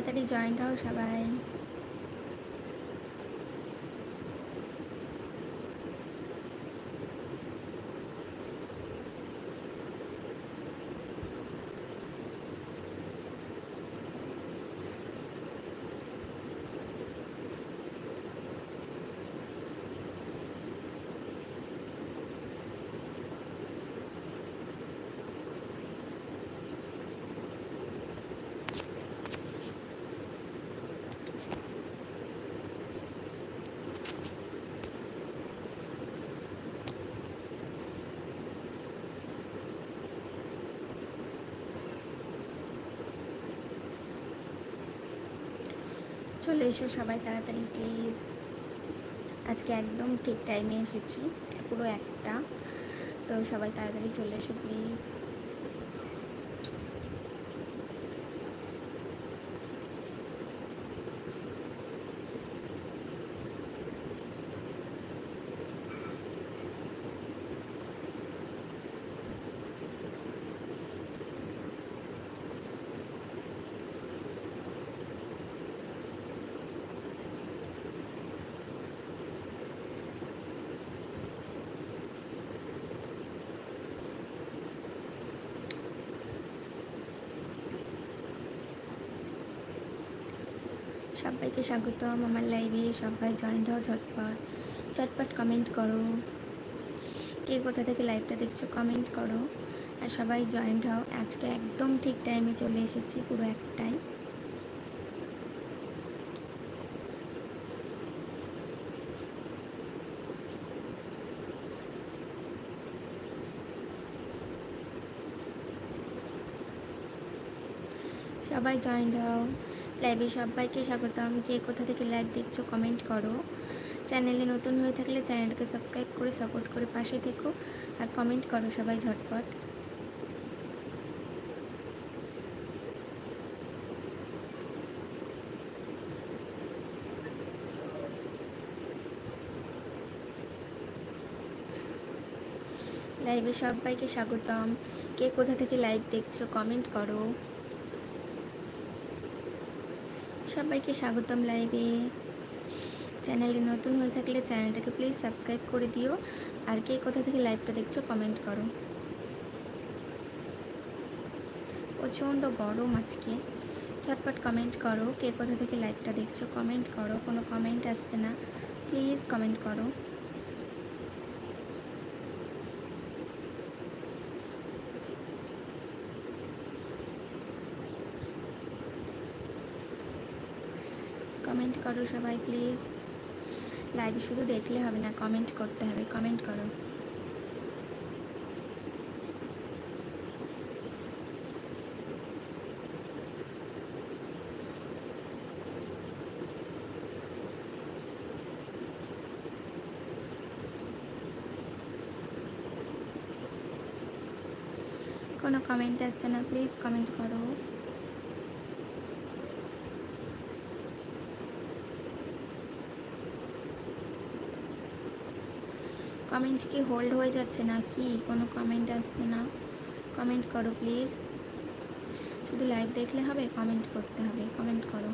তাড়াতাড়ি জয়েন্ট হও সবাই। চলে এসো সবাই তাড়াতাড়ি প্লিজ আজকে একদম ঠিক টাইমে এসেছি, পুরো একটা। তো সবাই তাড়াতাড়ি চলে এসো প্লিজ সবাইকে স্বাগতম আমার লাইভে সবাই জয়েন্ট হও, ঝটপট চটপট কমেন্ট করো। কে কোথা থেকে লাইভটা দেখছ কমেন্ট করো। আর সবাই জয়েন্ট হও। আজকে একদম ঠিক টাইমে চলে এসেছি, পুরো একটাই। সবাই জয়েন্ট হও। লাইভে সবাইকে স্বাগতম কে কোথা থেকে লাইভ দেখছ কমেন্ট করো। চ্যানেলে নতুন হয়ে থাকলে চ্যানেলটাকে সাবস্ক্রাইব করে সাপোর্ট করে পাশে থেকো আর কমেন্ট করো সবাই ঝটপট। লাইভে সবাইকে স্বাগতম। কে কোথা থেকে লাইভ দেখছ কমেন্ট করো। সবাইকে স্বাগতম লাইভে। চ্যানেলে নতুন হয়ে থাকলে চ্যানেলটাকে প্লিজ সাবস্ক্রাইব করে দিও। আর কে কোথা থেকে লাইভটা দেখছ কমেন্ট করো। প্রচণ্ড গরম আজকে। ছটপট কমেন্ট করো, কে কোথা থেকে লাইভটা দেখছ কমেন্ট করো। কোনো কমেন্ট আসছে না প্লিজ কমেন্ট করো। কমেন্ট করো সবাই, প্লিজ। লাইভ শুধু দেখলে হবে না, কমেন্ট করতে হবে, কমেন্ট করো। কোনো কমেন্ট আসছে না, প্লিজ কমেন্ট করো। কমেন্ট কি হোল্ড হয়ে যাচ্ছে না কি কোনো কমেন্ট আসছে না। কমেন্ট করো প্লিজ শুধু লাইভ দেখলে হবে কমেন্ট করতে হবে। কমেন্ট করো।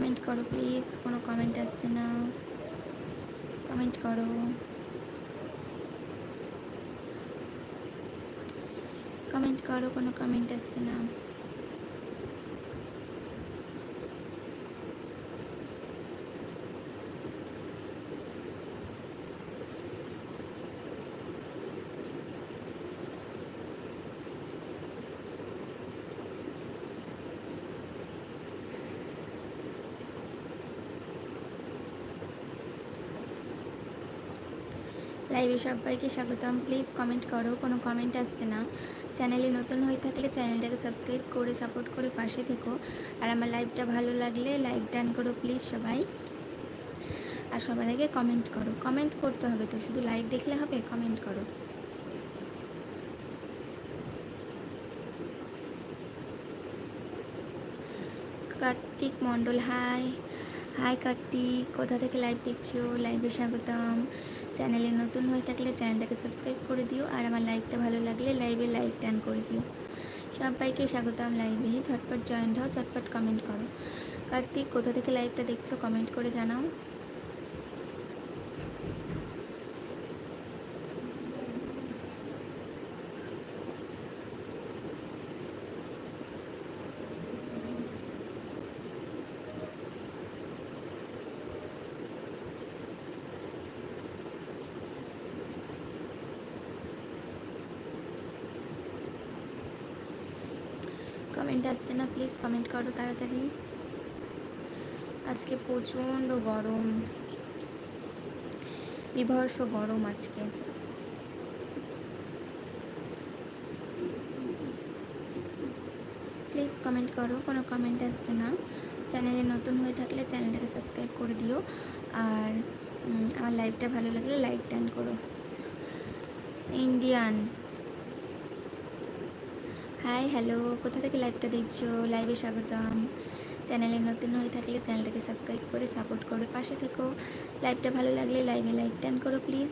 কমেন্ট করো প্লিজ কোনো কমেন্ট আসছে না। কমেন্ট করো। কমেন্ট করো, কোনো কমেন্ট আসছে না। লাইভে সবাইকে স্বাগতম। প্লিজ কমেন্ট করো, কোনো কমেন্ট আসছে না। চ্যানেলে নতুন হয়ে থাকলে চ্যানেলটাকে সাবস্ক্রাইব করে সাপোর্ট করে পাশে থেকো। আর আমার লাইভটা ভালো লাগলে লাইক ডান করো প্লিজ সবাই। আর সবার আগে কমেন্ট করো। কমেন্ট করতে হবে তো, শুধু লাইভ দেখলে হবে কমেন্ট করো। কার্তিক মণ্ডল হাই হাই কার্তিক, কোথা থেকে লাইভ দেখছ? লাইভে স্বাগতম। চ্যানেলে নতুন হয়ে থাকলে চ্যানেলটাকে সাবস্ক্রাইব করে দিও আর আমার লাইভটা ভালো লাগলে লাইভে লাইক টান করে দিও। সবাইকে স্বাগতম লাইভে। ঝটপট জয়েন্ট হও, ঝটপট কমেন্ট করো। কার্তিক, কোথা থেকে লাইভটা দেখছ কমেন্ট করে জানাও। কমেন্ট আসছে না প্লিজ কমেন্ট করো তাড়াতাড়ি। আজকে প্রচণ্ড গরম। বিভর্ষ গরম আজকে। প্লিজ কমেন্ট করো, কোনো কমেন্ট আসছে না। চ্যানেলে নতুন হয়ে থাকলে চ্যানেলটাকে সাবস্ক্রাইব করে দিও। আর আমার লাইভটা ভালো লাগলে লাইক টান করো। ইন্ডিয়ান। হাই হ্যালো কোথা থেকে লাইভটা দেখছ? লাইভে স্বাগতম। চ্যানেলে নতুন হয়ে থাকলে চ্যানেলটাকে সাবস্ক্রাইব করে সাপোর্ট করে, পাশে থেকো। লাইভটা ভালো লাগলে লাইভে লাইক টান করো প্লিজ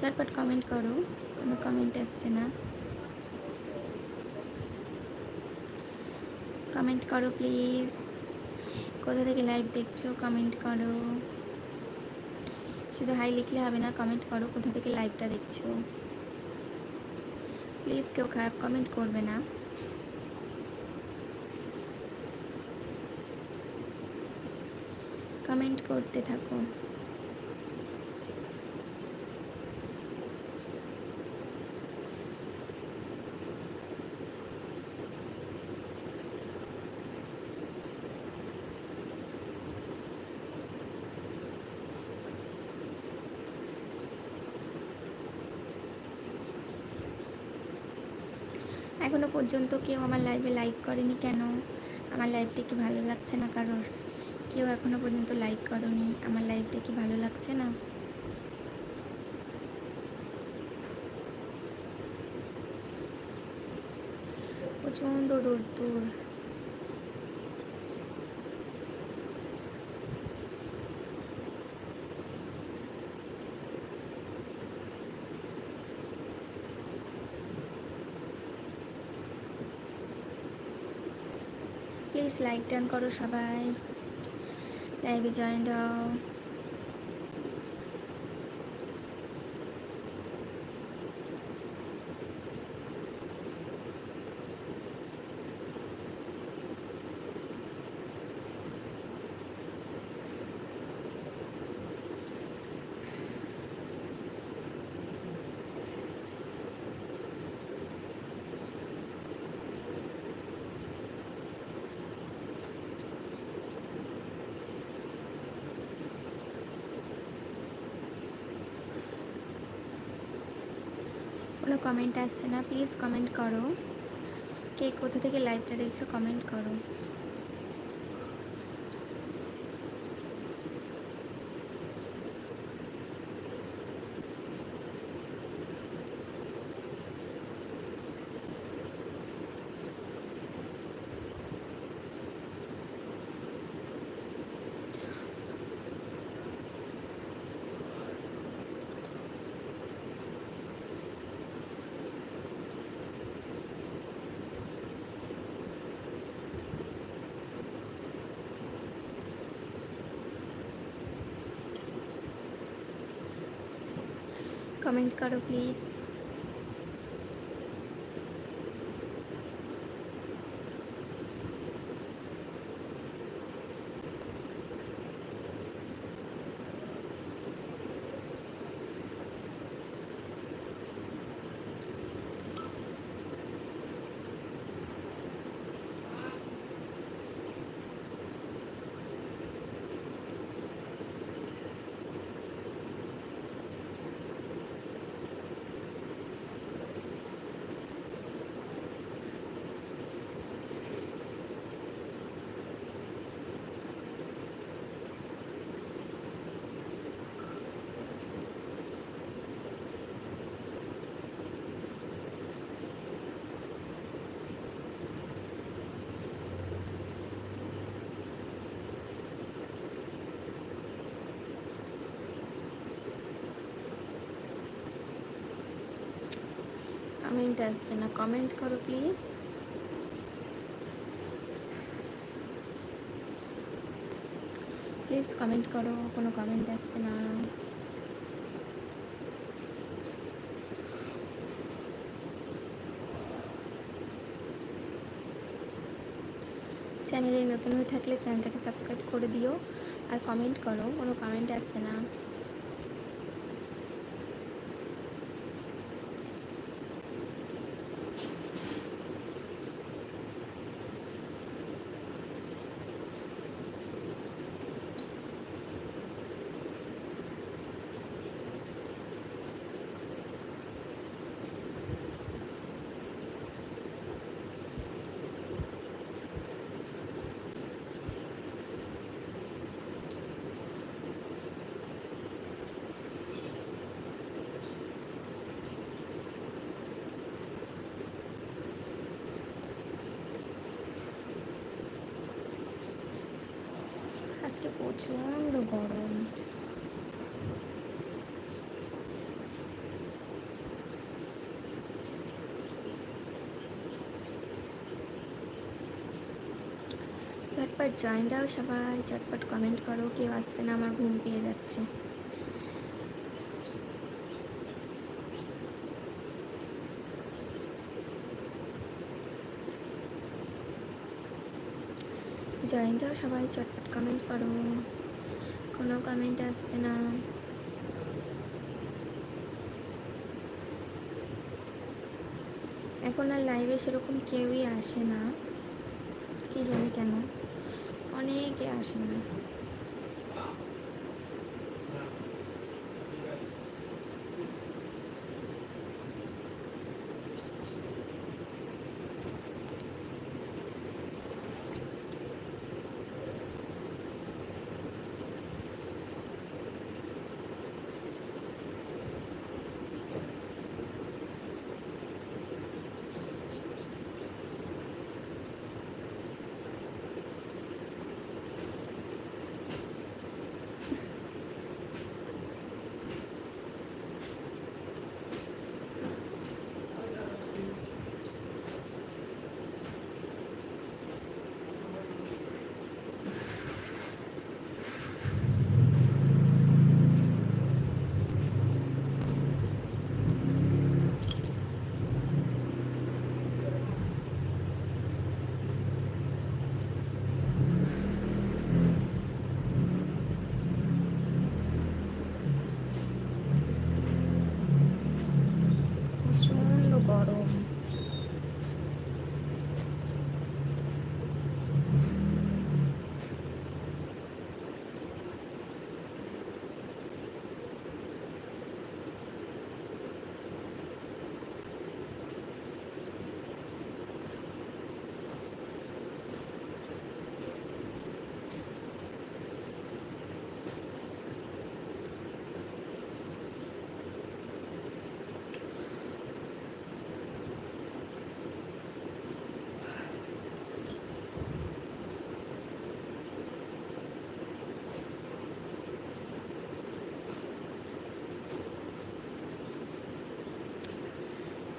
চটপট কমেন্ট করো। কোনো কমেন্ট আসছে না। কমেন্ট করো প্লিজ কোথা থেকে লাইভ দেখছ? কমেন্ট করো। শুধু হাই লিখলে হবে না কমেন্ট করো। কোথা থেকে লাইভটা দেখছ? প্লিজ কেউ খারাপ কমেন্ট করবে না। কমেন্ট করতে থাকো। এখনও পর্যন্ত কেউ আমার লাইভে লাইক করেনি কেন? আমার লাইভটা কি ভালো লাগছে না কারোর? কেউ এখনও পর্যন্ত লাইক করনি, আমার লাইভটা কি ভালো লাগছে না? প্রচণ্ড রোদ্দুর প্লিজ লাইক টান করো সবাই। লাইভে জয়েন হও কোনো কমেন্ট আসছে না প্লিজ কমেন্ট করো। কে কোথা থেকে লাইভটা দেখছ কমেন্ট করো। কমেন্ট করো প্লিজ কমেন্ট আসছে না, কমেন্ট করো প্লিজ প্লিজ কমেন্ট করো, কোনো কমেন্ট আসছে না। চ্যানেলে নতুন হয়ে থাকলে চ্যানেলটাকে সাবস্ক্রাইব করে দিও, আর কমেন্ট করো, কোনো কমেন্ট আসছে না আজকে প্রচণ্ড গরম। চটপট জয়েন দাও সবাই, চটপট কমেন্ট করো, কেউ আসছে না, আমার ঘুম পেয়ে যাচ্ছে। জয়েন দাও সবাই, চটপট কমেন্ট করো। কোনো কমেন্ট আসছে না। এখন আর লাইভে সেরকম কেউই আসে না। কি জানি কেন। অনেকে আসে না।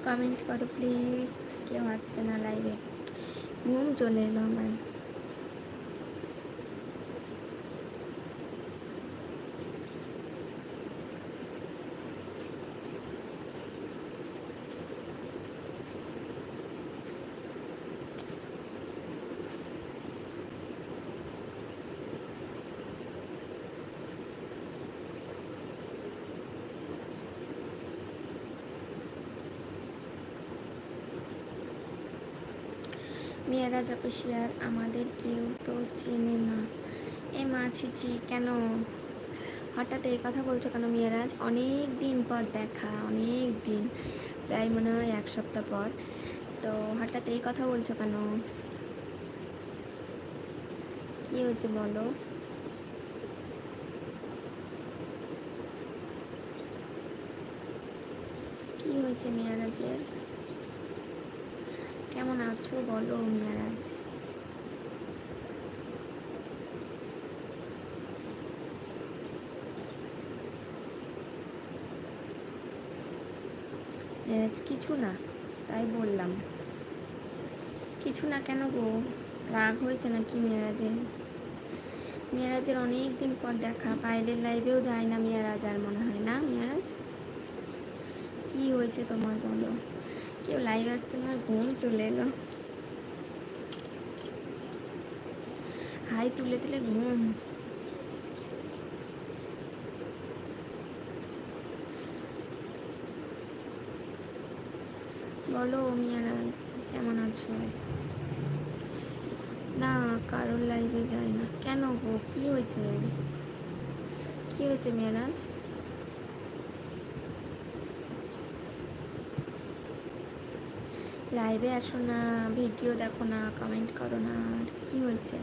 কমেন্ট করো প্লিজ। কেউ আসছে না লাইভে ঘুম চলে এলো আমার। মেয়েরা অফিসিয়াল আমাদের কেউ তো চেনে না। এ মা ছিচি কেন? হঠাৎ এই কথা বলছো কেন মেয়েরাজ? অনেক দিন পর দেখা, অনেক দিন, প্রায় মনে হয় এক সপ্তাহ পর। তো হঠাৎ এই কথা বলছো কেন? কি হয়েছে বলো? কি হয়েছে মেয়ারাজের? কেমন আছো বলো মেয়ারাজ মেয়ারাজ কিছু না, তাই বললাম। কিছু না কেন গো, রাগ হয়েছে নাকি মেয়েরাজের? মেয়েরাজের অনেক দিন পর দেখা, বাইরের লাইভেও যায় না মেয়েরাজ আর মনে হয় না মেয়েরাজ? কি হয়েছে তোমার বলো? কেউ লাইভ আসছে না, ঘুম চলে এলো। হাই তুলে তুলে ঘুম। বলো মিয়ারাজ কেমন আছো? না, কারোর লাইভে যায় না। কেন গো? কি হয়েছে? কি হয়েছে মিয়ারাজ লাইভে আসো না ভিডিও দেখো না কমেন্ট করো না আর কি হয়েছে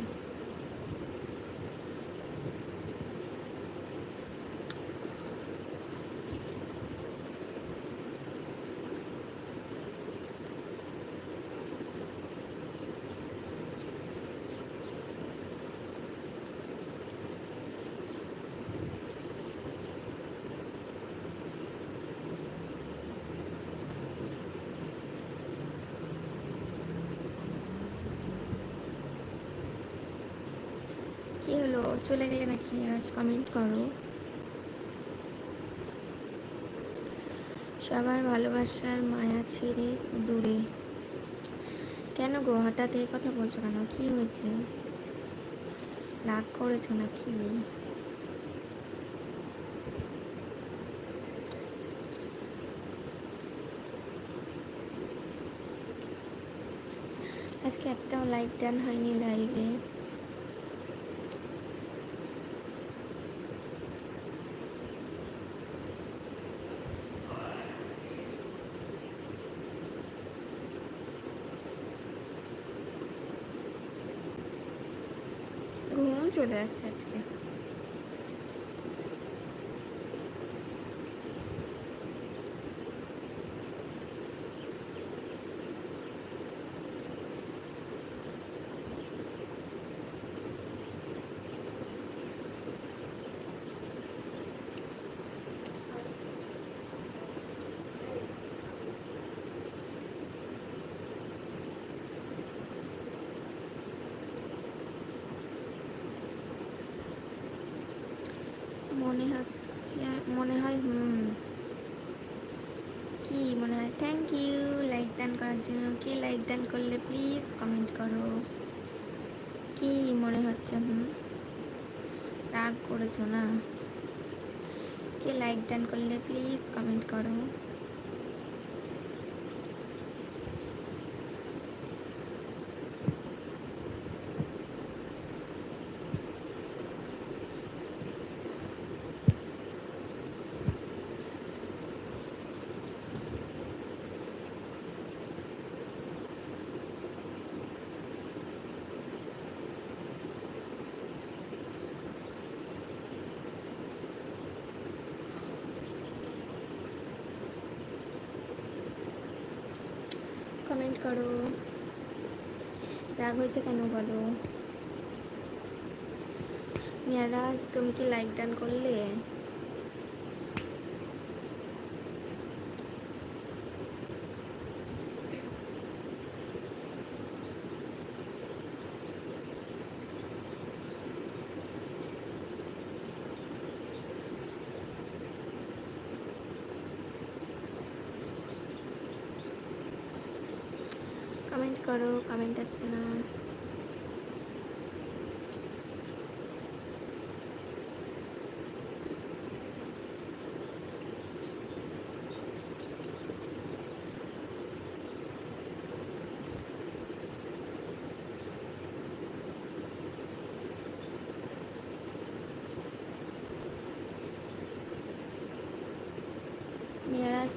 কি হলো চলে গেলে নাকি আজ কমেন্ট করো। সবার ভালোবাসার মায়া ছেড়ে দূরে। কেন গো? হঠাৎ এই কথা বলছো কেন? কি হয়েছে? রাগ করেছ না নাকি? আজকে একটাও লাইক ডান হয়নি লাইভে ঘুম চলে আসছে আজকে মনে হচ্ছে, মনে হয়, হুম। কি মনে হয়? থ্যাংক ইউ লাইক ডান করার জন্য কে লাইক ডান করলে প্লিজ কমেন্ট করো। কি মনে হচ্ছে, হুম? রাগ করেছ না? কে লাইক ডান করলে প্লিজ কমেন্ট করো। কমেন্ট করো। রাগ হয়েছে কেন বলো? মেয়ারাজ তুমি কি লাইক ডান করলে কমেন্ট করো কমেন্ট আসছে না।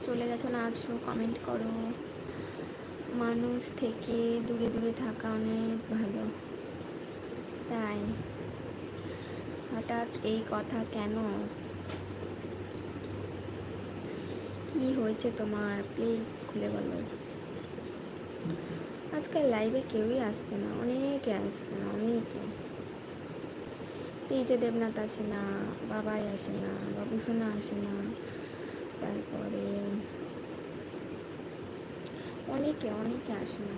চলে গেছো না আছো কমেন্ট করো। মানুষ থেকে দূরে দূরে থাকা অনেক ভালো। তাই হঠাৎ এই কথা কেন? কি হয়েছে তোমার? প্লিজ খুলে বলো। আজকাল লাইভে কেউই আসছে না, অনেকে আসছে না, অনেকে। এই যে দেবনাথ আসে না, বাবাই আসে না, বাবুসোনা আসে না, তারপরে অনেকে অনেকে আসে না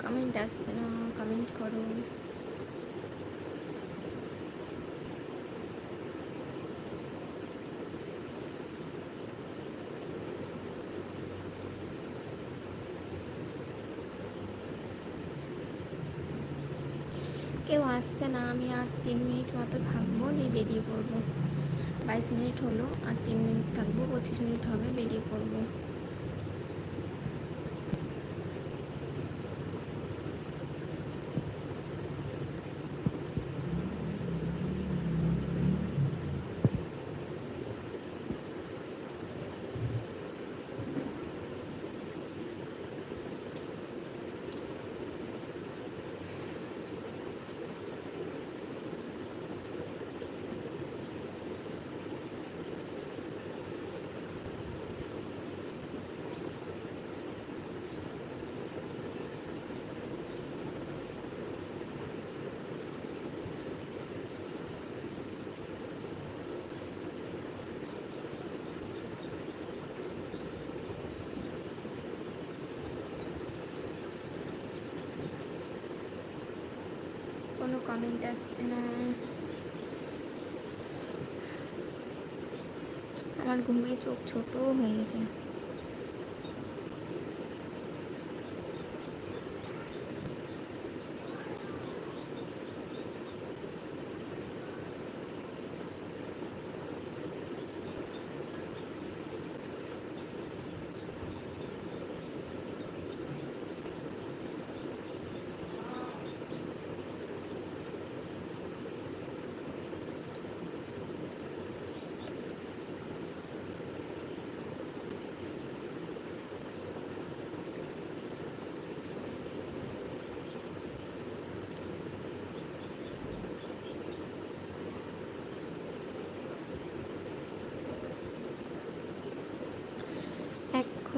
কমেন্ট আসছে না কমেন্ট করো কেউ আসছে না, আমি আর তিন মিনিট মতো থাকব নিয়ে বেরিয়ে পড়ব। বাইশ মিনিট হলো, আর তিন মিনিট থাকব, পঁচিশ মিনিট হবে, বেরিয়ে পড়ব। কোনো কমেন্ট আসছে না আমার ঘুমিয়ে চোখ ছোট হয়ে গেছে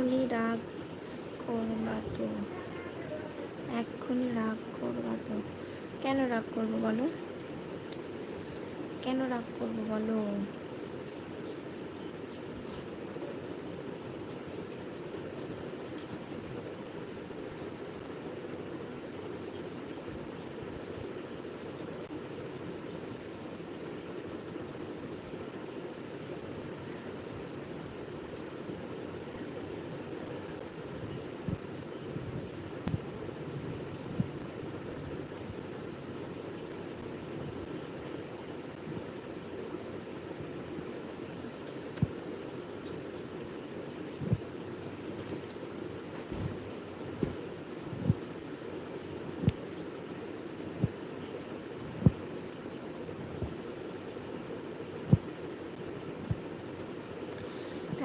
এক্ষুনি রাগ করবা তো। এক্ষুনি রাগ করবা তো। কেন রাগ করব বলো? কেন রাগ করব বলো?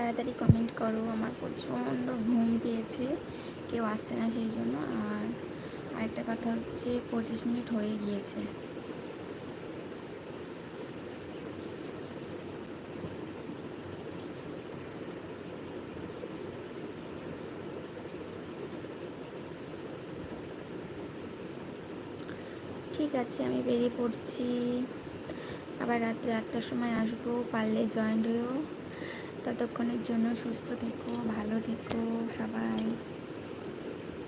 তাড়াতাড়ি কমেন্ট করো, আমার প্রচণ্ড ঘুম পেয়েছে, কেউ আসছে না সেই জন্য। আর আরেকটা কথা হচ্ছে, পঁচিশ মিনিট হয়ে গিয়েছে। ঠিক আছে, আমি বেরিয়ে পড়ছি। আবার রাত্রে আটটার সময় আসব, পারলে জয়েন্ট হয়েও ততক্ষণের জন্য সুস্থ থেকো ভালো থেকো সবাই।